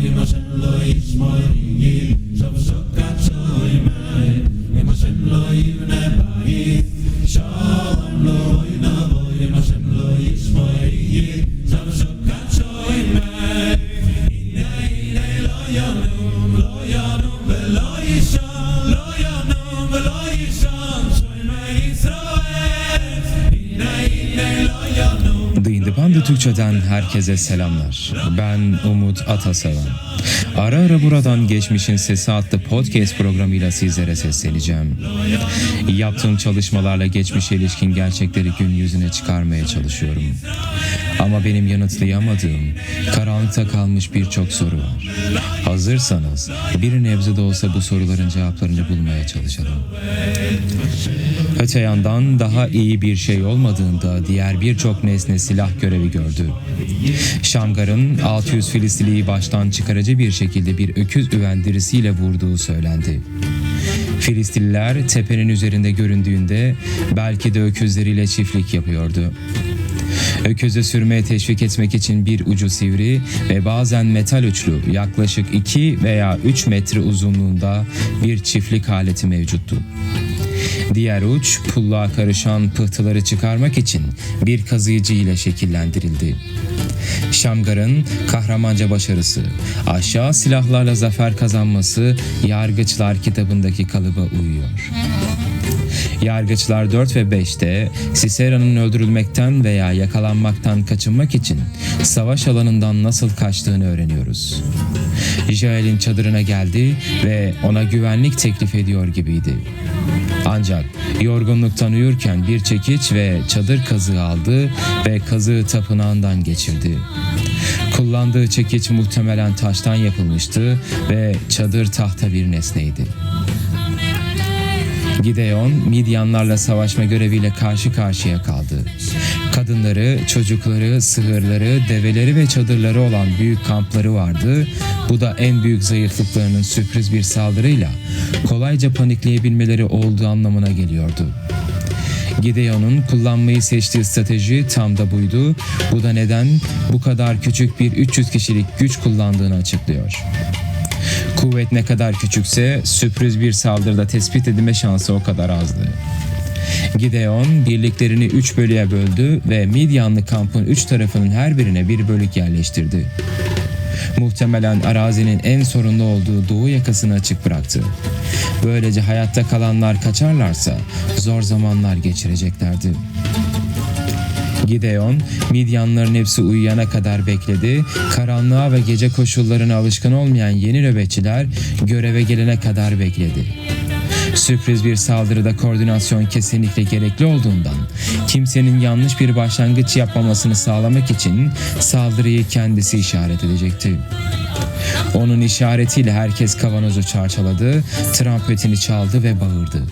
nie lo ish moringil shoy lo Independent Türkçe'den herkese selamlar. Ben Umut Ataseven. Ara ara buradan Geçmişin Sesi adlı podcast programıyla sizlere sesleneceğim. Yaptığım çalışmalarla geçmişe ilişkin gerçekleri gün yüzüne çıkarmaya çalışıyorum. Ama benim yanıtlayamadığım, karanlıkta kalmış birçok soru var. Hazırsanız bir nebze de olsa bu soruların cevaplarını bulmaya çalışalım. Öte yandan daha iyi bir şey olmadığında diğer birçok nesne silah görevi gördü. Şamgar'ın 600 Filistiliyi baştan çıkarıcı bir şekilde bir öküz üvendirisiyle vurduğu söylendi. Filistililer tepenin üzerinde göründüğünde belki de öküzleriyle çiftlik yapıyordu. Öküzü sürmeye teşvik etmek için bir ucu sivri ve bazen metal uçlu yaklaşık 2 veya 3 metre uzunluğunda bir çiftlik aleti mevcuttu. Diğer uç pulluğa karışan pıhtıları çıkarmak için bir kazıyıcı ile şekillendirildi. Şamgar'ın kahramanca başarısı, aşağı silahlarla zafer kazanması Yargıçlar kitabındaki kalıba uyuyor. Yargıçlar 4 ve 5'te Cicero'nun öldürülmekten veya yakalanmaktan kaçınmak için savaş alanından nasıl kaçtığını öğreniyoruz. Jael'in çadırına geldi ve ona güvenlik teklif ediyor gibiydi. Ancak yorgunluktan uyurken bir çekiç ve çadır kazığı aldı ve kazığı tapınağından geçirdi. Kullandığı çekiç muhtemelen taştan yapılmıştı ve çadır tahta bir nesneydi. Gideon, Midyanlarla savaşma göreviyle karşı karşıya kaldı. Kadınları, çocukları, sığırları, develeri ve çadırları olan büyük kampları vardı. Bu da en büyük zayıflıklarının sürpriz bir saldırıyla kolayca panikleyebilmeleri olduğu anlamına geliyordu. Gideon'un kullanmayı seçtiği strateji tam da buydu. Bu da neden bu kadar küçük bir 300 kişilik güç kullandığını açıklıyor. Kuvvet ne kadar küçükse sürpriz bir saldırıda tespit edilme şansı o kadar azdı. Gideon birliklerini üç bölüye böldü ve Midyanlı kampın üç tarafının her birine bir bölük yerleştirdi. Muhtemelen arazinin en sorunlu olduğu doğu yakasını açık bıraktı. Böylece hayatta kalanlar kaçarlarsa zor zamanlar geçireceklerdi. Gideon, Midyanların hepsi uyuyana kadar bekledi. Karanlığa ve gece koşullarına alışkın olmayan yeni nöbetçiler göreve gelene kadar bekledi. Sürpriz bir saldırıda koordinasyon kesinlikle gerekli olduğundan kimsenin yanlış bir başlangıç yapmamasını sağlamak için saldırıyı kendisi işaret edecekti. Onun işaretiyle herkes kavanozu çarçaladı, trampetini çaldı ve bağırdı.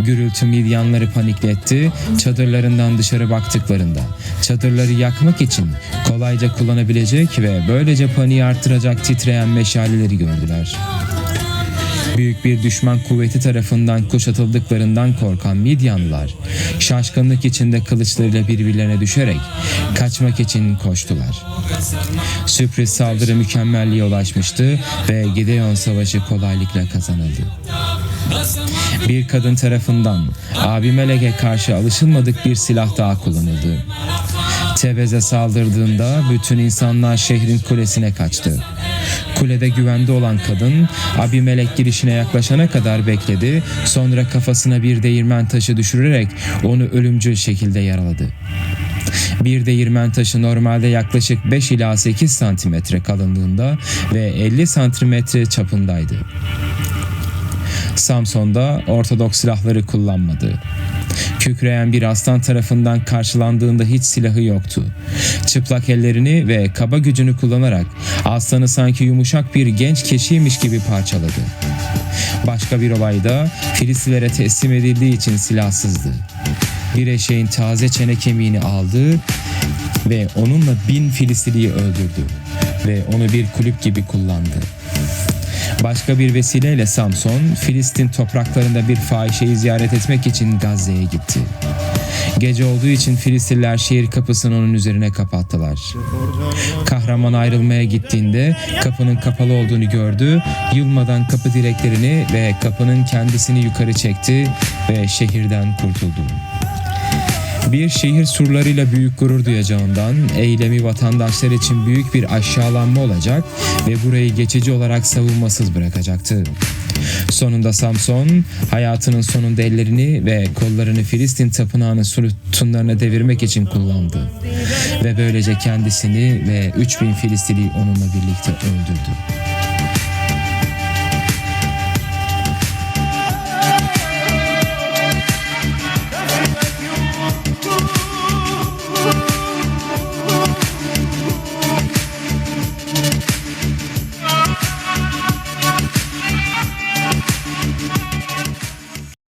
Gürültü midyanları panikletti, çadırlarından dışarı baktıklarında çadırları yakmak için kolayca kullanabilecek ve böylece paniği arttıracak titreyen meşaleleri gördüler. Büyük bir düşman kuvveti tarafından kuşatıldıklarından korkan Midyanlılar, şaşkınlık içinde kılıçlarıyla birbirlerine düşerek kaçmak için koştular. Sürpriz saldırı mükemmelliğe ulaşmıştı ve Gideon Savaşı kolaylıkla kazanıldı. Bir kadın tarafından Abimelek'e karşı alışılmadık bir silah daha kullanıldı. Tebez'e saldırdığında bütün insanlar şehrin kulesine kaçtı. Kulede güvende olan kadın Abimelek girişine yaklaşana kadar bekledi. Sonra kafasına bir değirmen taşı düşürerek onu ölümcül şekilde yaraladı. Bir değirmen taşı normalde yaklaşık 5 ila 8 santimetre kalınlığında ve 50 santimetre çapındaydı. Samson da Ortodoks silahları kullanmadı. Kükreyen bir aslan tarafından karşılandığında hiç silahı yoktu. Çıplak ellerini ve kaba gücünü kullanarak aslanı sanki yumuşak bir genç keşiymiş gibi parçaladı. Başka bir olayda Filistilere teslim edildiği için silahsızdı. Bir eşeğin taze çene kemiğini aldı ve onunla bin Filistiliyi öldürdü ve onu bir kulüp gibi kullandı. Başka bir vesileyle Samson, Filistin topraklarında bir fahişeyi ziyaret etmek için Gazze'ye gitti. Gece olduğu için Filistinliler şehir kapısını onun üzerine kapattılar. Kahraman ayrılmaya gittiğinde kapının kapalı olduğunu gördü. Yılmadan kapı direklerini ve kapının kendisini yukarı çekti ve şehirden kurtuldu. Bir şehir surlarıyla büyük gurur duyacağından eylemi vatandaşlar için büyük bir aşağılanma olacak ve burayı geçici olarak savunmasız bırakacaktı. Sonunda Samson hayatının sonunda ellerini ve kollarını Filistin tapınağının sütunlarına devirmek için kullandı. Ve böylece kendisini ve 3000 Filistini onunla birlikte öldürdü.